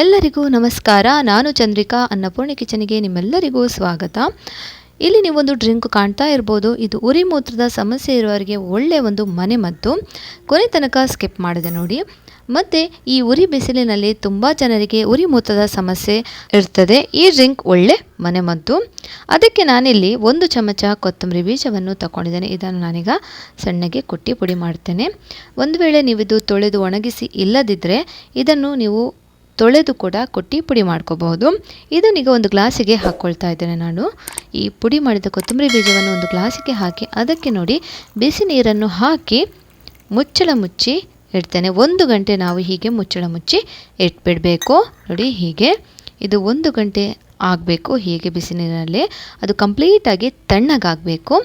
ಎಲ್ಲರಿಗೂ ನಮಸ್ಕಾರ. ನಾನು ಚಂದ್ರಿಕಾ ಅನ್ನಪೂರ್ಣಿ ಕಿಚನಿಗೆ ನಿಮ್ಮೆಲ್ಲರಿಗೂ ಸ್ವಾಗತ. ಇಲ್ಲಿ ನೀವೊಂದು ಡ್ರಿಂಕ್ ಕಾಣ್ತಾ ಇರ್ಬೋದು. ಇದು ಉರಿ ಮೂತ್ರದ ಸಮಸ್ಯೆ ಇರುವವರಿಗೆ ಒಳ್ಳೆಯ ಒಂದು ಮನೆಮದ್ದು ಕೊನೆ ತನಕ ಸ್ಕಿಪ್ ಮಾಡಿದೆ ನೋಡಿ. ಮತ್ತು ಈ ಉರಿ ಬಿಸಿಲಿನಲ್ಲಿ ತುಂಬ ಜನರಿಗೆ ಉರಿ ಮೂತ್ರದ ಸಮಸ್ಯೆ ಇರ್ತದೆ. ಈ ಡ್ರಿಂಕ್ ಒಳ್ಳೆ ಮನೆಮದ್ದು ಅದಕ್ಕೆ ನಾನಿಲ್ಲಿ ಒಂದು ಚಮಚ ಕೊತ್ತಂಬರಿ ಬೀಜವನ್ನು ತಗೊಂಡಿದ್ದೇನೆ ಇದನ್ನು ನಾನೀಗ ಸಣ್ಣಗೆ ಕುಟ್ಟಿ ಪುಡಿ ಮಾಡ್ತೇನೆ. ಒಂದು ವೇಳೆ ನೀವಿದು ತೊಳೆದು ಒಣಗಿಸಿ ಇಲ್ಲದಿದ್ದರೆ ಇದನ್ನು ನೀವು ತೊಳೆದು ಕೂಡ ಕೊಟ್ಟಿ ಪುಡಿ ಮಾಡ್ಕೋಬಹುದು. ಇದನ್ನೀಗ ಒಂದು ಗ್ಲಾಸಿಗೆ ಹಾಕ್ಕೊಳ್ತಾ ಇದ್ದೇನೆ ನಾನು. ಈ ಪುಡಿ ಮಾಡಿದ ಕೊತ್ತಂಬರಿ ಬೀಜವನ್ನು ಒಂದು ಗ್ಲಾಸಿಗೆ ಹಾಕಿ ಅದಕ್ಕೆ ನೋಡಿ ಬಿಸಿ ನೀರನ್ನು ಹಾಕಿ ಮುಚ್ಚಳ ಮುಚ್ಚಿ ಇಡ್ತೇನೆ. ಒಂದು ಗಂಟೆ ನಾವು ಹೀಗೆ ಮುಚ್ಚಳ ಮುಚ್ಚಿ ಇಟ್ಬಿಡಬೇಕು. ನೋಡಿ ಹೀಗೆ. ಇದು ಒಂದು ಗಂಟೆ ಆಗಬೇಕು ಹೀಗೆ ಬಿಸಿ ನೀರಿನಲ್ಲಿ. ಅದು ಕಂಪ್ಲೀಟಾಗಿ ತಣ್ಣಗಾಗಬೇಕು.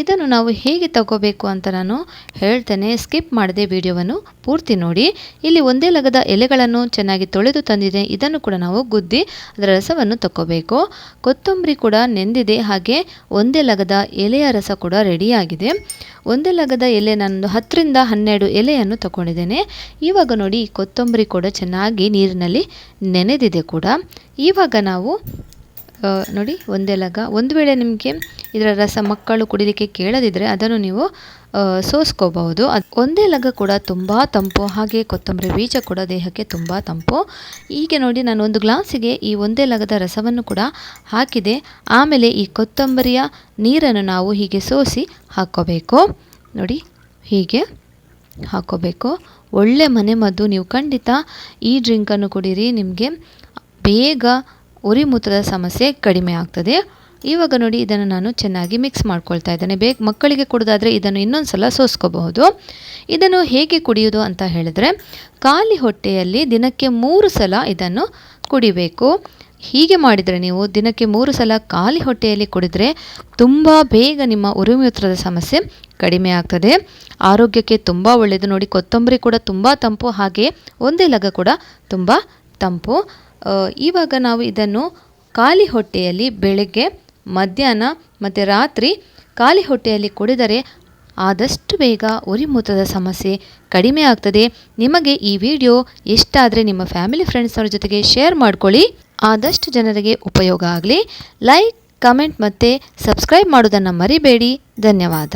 ಇದನ್ನು ನಾವು ಹೇಗೆ ತಗೋಬೇಕು ಅಂತ ನಾನು ಹೇಳ್ತೇನೆ. ಸ್ಕಿಪ್ ಮಾಡದೆ ವಿಡಿಯೋವನ್ನು ಪೂರ್ತಿ ನೋಡಿ. ಇಲ್ಲಿ ಒಂದೇ ಲಗದ ಎಲೆಗಳನ್ನು ಚೆನ್ನಾಗಿ ತೊಳೆದು ತಂದಿದೆ. ಇದನ್ನು ಕೂಡ ನಾವು ಗುದ್ದಿ ಅದರ ರಸವನ್ನು ತಗೋಬೇಕು ಕೊತ್ತಂಬರಿ ಕೂಡ ನೆಂದಿದೆ. ಹಾಗೆ ಒಂದೇ ಲಗದ ಎಲೆಯ ರಸ ಕೂಡ ರೆಡಿಯಾಗಿದೆ. ಒಂದೇ ಲಗದ ಎಲೆ ನಾನು ಹತ್ತರಿಂದ ಹನ್ನೆರಡು ಎಲೆಯನ್ನು ತಗೊಂಡಿದ್ದೇನೆ ಇವಾಗ ನೋಡಿ ಕೊತ್ತಂಬರಿ ಕೂಡ ಚೆನ್ನಾಗಿ ನೀರಿನಲ್ಲಿ ನೆನೆದಿದೆ ಕೂಡ. ಇವಾಗ ನಾವು ನೋಡಿ, ಒಂದೇ ಲಗ, ಒಂದು ವೇಳೆ ನಿಮಗೆ ಇದರ ರಸ ಮಕ್ಕಳು ಕುಡಿಲಿಕ್ಕೆ ಕೇಳದಿದ್ದರೆ ಅದನ್ನು ನೀವು ಸೋಸ್ಕೋಬಹುದು. ಅದು ಒಂದೇ ಲಗ ಕೂಡ ತುಂಬ ತಂಪು, ಹಾಗೆ ಕೊತ್ತಂಬರಿ ಬೀಜ ಕೂಡ ದೇಹಕ್ಕೆ ತುಂಬ ತಂಪು. ಹೀಗೆ ನೋಡಿ ನಾನು ಒಂದು ಗ್ಲಾಸಿಗೆ ಈ ಒಂದೇ ಲಗದ ರಸವನ್ನು ಕೂಡ ಹಾಕಿದೆ. ಆಮೇಲೆ ಈ ಕೊತ್ತಂಬರಿಯ ನೀರನ್ನು ನಾವು ಹೀಗೆ ಸೋಸಿ ಹಾಕ್ಕೋಬೇಕು ನೋಡಿ, ಹೀಗೆ ಹಾಕ್ಕೋಬೇಕು ಒಳ್ಳೆ ಮನೆಮದ್ದು, ನೀವು ಖಂಡಿತ ಈ ಡ್ರಿಂಕನ್ನು ಕುಡೀರಿ, ನಿಮಗೆ ಬೇಗ ಉರಿಮೂತ್ರದ ಸಮಸ್ಯೆ ಕಡಿಮೆ ಆಗ್ತದೆ. ಇವಾಗ ನೋಡಿ ಇದನ್ನು ನಾನು ಚೆನ್ನಾಗಿ ಮಿಕ್ಸ್ ಮಾಡ್ಕೊಳ್ತಾ ಇದ್ದೇನೆ. ಬೇಗ ಮಕ್ಕಳಿಗೆ ಕುಡಿದಾದರೆ ಇದನ್ನು ಇನ್ನೊಂದು ಸಲ ಸೋಸ್ಕೋಬಹುದು. ಇದನ್ನು ಹೇಗೆ ಕುಡಿಯೋದು ಅಂತ ಹೇಳಿದ್ರೆ, ಖಾಲಿ ಹೊಟ್ಟೆಯಲ್ಲಿ ದಿನಕ್ಕೆ ಮೂರು ಸಲ ಇದನ್ನು ಕುಡಿಬೇಕು. ಹೀಗೆ ಮಾಡಿದರೆ ನೀವು ದಿನಕ್ಕೆ ಮೂರು ಸಲ ಖಾಲಿ ಹೊಟ್ಟೆಯಲ್ಲಿ ಕುಡಿದ್ರೆ ತುಂಬ ಬೇಗ ನಿಮ್ಮ ಉರಿಮೂತ್ರದ ಸಮಸ್ಯೆ ಕಡಿಮೆ ಆಗ್ತದೆ. ಆರೋಗ್ಯಕ್ಕೆ ತುಂಬ ಒಳ್ಳೆಯದು ನೋಡಿ, ಕೊತ್ತಂಬರಿ ಕೂಡ ತುಂಬ ತಂಪು, ಹಾಗೆ ಒಂದೇ ಲಗ ಕೂಡ ತುಂಬ ತಂಪು. ಇವಾಗ ನಾವು ಇದನ್ನು ಖಾಲಿ ಹೊಟ್ಟೆಯಲ್ಲಿ ಬೆಳಗ್ಗೆ ಮಧ್ಯಾಹ್ನ ಮತ್ತು ರಾತ್ರಿ ಖಾಲಿ ಹೊಟ್ಟೆಯಲ್ಲಿ ಕುಡಿದರೆ ಆದಷ್ಟು ಬೇಗ ಉರಿಮೂತದ ಸಮಸ್ಯೆ ಕಡಿಮೆ ಆಗ್ತದೆ. ನಿಮಗೆ ಈ ವಿಡಿಯೋ ಇಷ್ಟ ನಿಮ್ಮ ಫ್ಯಾಮಿಲಿ ಫ್ರೆಂಡ್ಸ್ನವ್ರ ಜೊತೆಗೆ ಶೇರ್ ಮಾಡ್ಕೊಳ್ಳಿ. ಆದಷ್ಟು ಜನರಿಗೆ ಉಪಯೋಗ ಆಗಲಿ. ಲೈಕ್, ಕಮೆಂಟ್ ಮತ್ತು ಸಬ್ಸ್ಕ್ರೈಬ್ ಮಾಡೋದನ್ನು ಮರಿಬೇಡಿ. ಧನ್ಯವಾದ.